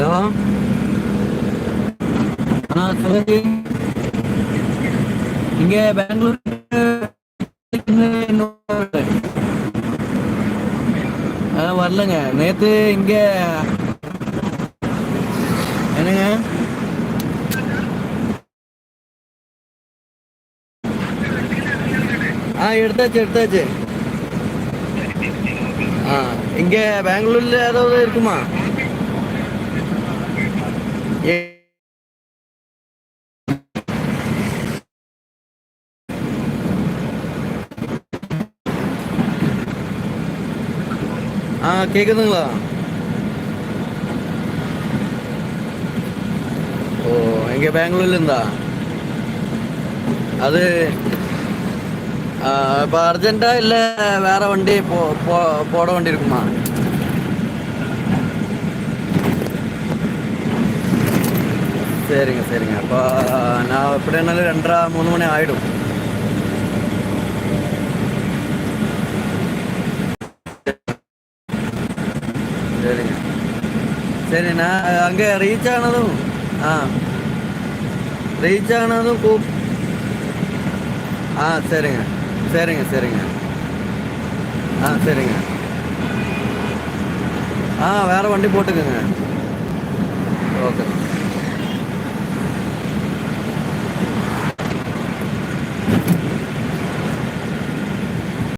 Hello? ஆ சொல்லுங்க. இங்க பெங்களூர் வரலங்க. நேத்து இங்க என்னங்க? ஆ எடுத்தாச்சு எடுத்தாச்சு. ஆ இங்க பெங்களூர்ல ஏதாவது இருக்குமா? ஆ கேக்குதுங்களா? ஓ எங்க பெங்களூர்ல இருந்தா அது ஆ, இப்ப அர்ஜென்ட்டா இல்ல வேற வண்டி போ- போட வேண்டி இருக்குமா சரிங்க சரிங்க. அப்போ நான் எப்படி இருந்தாலும் ரெண்டரை மூணு மணி ஆயிடும். சரிங்க. சரி நான் அங்கே ரீச் ஆனதும் ஆ. ரீச் ஆனதும் கூப் ஆ சரிங்க. சரிங்க சரிங்க. ஆ சரிங்க. ஆ வேறு வண்டி போட்டுக்கோங்க. ஓகே.